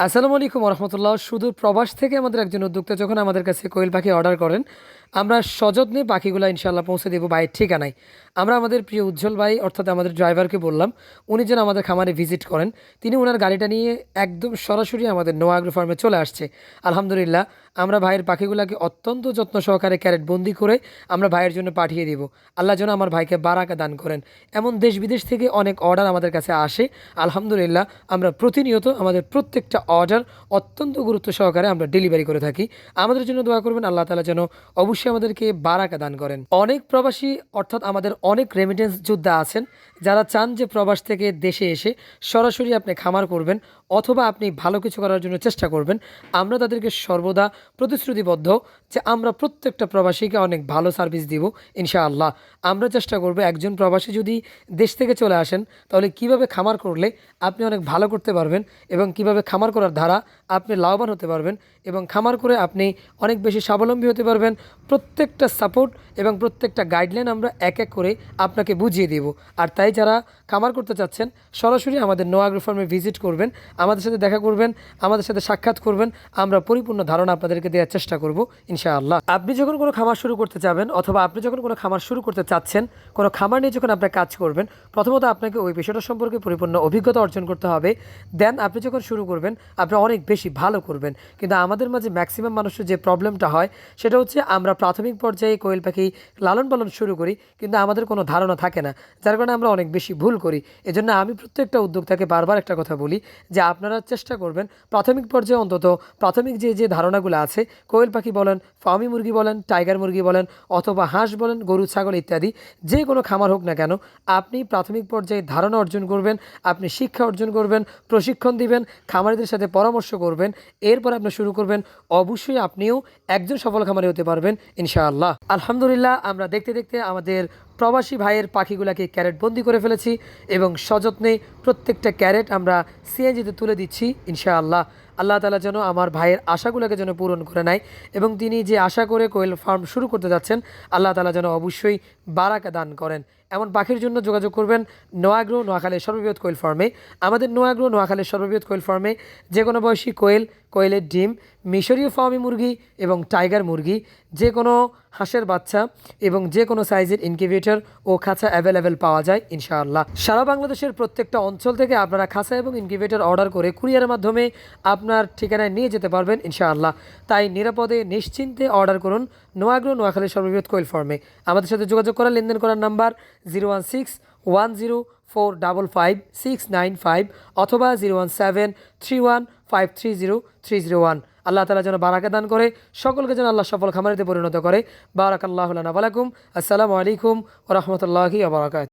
আসসালামু আলাইকুম রহমতুল্লাহ। শুধু প্রবাস থেকে আমাদের একজন উদ্যোক্তা যখন আমাদের কাছে কোয়েল পাখি অর্ডার করেন আমরা সযত্নে পাখিগুলো ইনশাল্লাহ পৌঁছে দেবো ভাইয়ের ঠিকানায়। আমরা আমাদের প্রিয় উজ্জ্বল ভাই, অর্থাৎ আমাদের ড্রাইভারকে বললাম, উনি যেন আমাদের খামারে ভিজিট করেন। তিনি ওনার গাড়িটা নিয়ে একদম সরাসরি আমাদের নোয়াগ্রো ফার্মে চলে আসছে। আলহামদুলিল্লাহ, আমরা ভাইয়ের পাখিগুলোকে অত্যন্ত যত্ন সহকারে ক্যারেট বন্দি করে আমরা ভাইয়ের জন্য পাঠিয়ে দিব। আল্লাহ যেন আমার ভাইকে বারাকা দান করেন। এমন দেশ বিদেশ থেকে অনেক অর্ডার আমাদের কাছে আসে। আলহামদুলিল্লাহ, আমরা প্রতিনিয়ত আমাদের প্রত্যেকটা অর্ডার অত্যন্ত গুরুত্ব সহকারে আমরা ডেলিভারি করে থাকি। আমাদের জন্য দোয়া করবেন, আল্লাহ তালা যেন অবশ্যই আমাদেরকে বারাকা দান করেন। অনেক প্রবাসী, অর্থাৎ আমাদের অনেক রেমিটেন্স যোদ্ধা আছেন, যারা চান যে প্রবাস থেকে দেশে এসে সরাসরি আপনি খামার করবেন অথবা আপনি ভালো কিছু করার জন্য চেষ্টা করবেন। আমরা তাদেরকে সর্বদা প্রতিশ্রুতিবদ্ধ যে আমরা প্রত্যেকটা প্রবাসীকে অনেক ভালো সার্ভিস দিব, ইনশাআল্লাহ। আমরা চেষ্টা করব একজন প্রবাসী যদি দেশ থেকে চলে আসেন, তাহলে কীভাবে খামার করলে আপনি অনেক ভালো করতে পারবেন এবং কীভাবে খামার করার ধারা আপনি লাভবান হতে পারবেন এবং খামার করে আপনি অনেক বেশি স্বাবলম্বী হতে পারবেন। প্রত্যেকটা সাপোর্ট এবং প্রত্যেকটা গাইডলাইন আমরা এক এক করে আপনাকে বুঝিয়ে দেব। আর তাই যারা খামার করতে চাচ্ছেন, সরাসরি আমাদের নোয়াগ্রো ফার্মে ভিজিট করবেন, আমাদের সাথে দেখা করবেন, আমাদের সাথে সাক্ষাৎ করবেন, আমরা পরিপূর্ণ ধারণা আপনাদেরকে দেওয়ার চেষ্টা করব, ইনশাআল্লাহ। আপনি যখন কোনো খামার শুরু করতে যাবেন অথবা আপনি যখন কোনো খামার শুরু করতে চাচ্ছেন, কোনো খামার নিয়ে যখন আপনার কাজ করবেন, প্রথমত আপনাকে ওই বিষয়টা সম্পর্কে পরিপূর্ণ অভিজ্ঞতা অর্জন করতে হবে। দেন আপনি যখন শুরু করবেন, আপনি অনেক বেশি ভালো করবেন। কিন্তু আমাদের মাঝে ম্যাক্সিমাম মানুষের যে প্রবলেমটা হয়, সেটা হচ্ছে আমরা প্রাথমিক পর্যায়ে কোয়েল পাখি লালন পালন শুরু করি, কিন্তু আমাদের কোনো ধারণা থাকে না। যার কারণে আমরা অনেক বেশি ভুল করি। এজন্য আমি প্রত্যেকটা উদ্যোক্তাকে বারবার একটা কথা বলি যে আপনারা চেষ্টা করবেন প্রাথমিক পর্যায়ে অন্তত প্রাথমিক যে যে ধারণাগুলো আছে, কোয়েল পাখি বলেন, ফার্মি মুরগি বলেন, টাইগার মুরগি বলেন, অথবা হাঁস বলেন, গরু, ছাগল ইত্যাদি, যে কোনো খামার হোক না কেন, আপনি প্রাথমিক পর্যায়ে ধারণা অর্জন করবেন, আপনি শিক্ষা অর্জন করবেন, প্রশিক্ষণ দিবেন, খামারিদের সাথে পরামর্শ করবেন, এরপর আপনি শুরু করবেন। অবশ্যই আপনিও একজন সফল খামারি হতে পারবেন। ইনশাআল্লাহ। আলহামদুলিল্লাহ, আমরা দেখতে দেখতে আমাদের প্রবাসী ভাইয়ের পাখিগুলোকে ক্যারেট বন্দি করে ফেলেছি এবং সযত্নে প্রত্যেকটা ক্যারেট আমরা সিএনজিতে তুলে দিচ্ছি, ইনশাআল্লাহ। আল্লাহ তালা যেন আমার ভাইয়ের আশাগুলোকে যেন পূরণ করে নেয় এবং তিনি যে আশা করে কোয়েল ফার্ম শুরু করতে যাচ্ছেন, আল্লাহ তালা যেন অবশ্যই বারাকা দান করেন। এমন পাখির জন্য যোগাযোগ করবেন নোয়াগ্রো নোয়াখালীর সর্ববৃহৎ কোয়েল ফার্মে। আমাদের নোয়াগ্রো নোয়াখালীর সর্ববৃহৎ কোয়েল ফার্মে যে কোনো বয়সী কোয়েল, কোয়েলের ডিম, মিশরীয় ফার্মি মুরগি এবং টাইগার মুরগি, যে কোনো হাঁসের বাচ্চা এবং যে কোনো সাইজের ইনকিউবেটর ও খাঁচা অ্যাভেলেবেল পাওয়া যায় ইনশাআল্লাহ। সারা বাংলাদেশের প্রত্যেকটা অঞ্চল থেকে আপনারা খাঁচা এবং ইনকিউবেটর অর্ডার করে কুরিয়ারের মাধ্যমে আপনার ঠিকানায় নিয়ে যেতে পারবেন ইনশাআল্লাহ। তাই নিরাপদে, নিশ্চিন্তে অর্ডার করুন নোয়াগ্রো নোয়াখালীর সর্ববৃহৎ কোয়েল ফার্মে। আমাদের সাথে যোগাযোগ করার, লেনদেন করার number zero one six one zero four double five six nine five অথবা zero one seven three one five three zero three zero one আল্লাহ তালা যেন বারাকে দান করে, সকলকে যেন আল্লাহ সফল খামারিতে পরিণত করে। বারাক আল্লাহ আসসালামু আলাইকুম ও রহমতুল্লাহি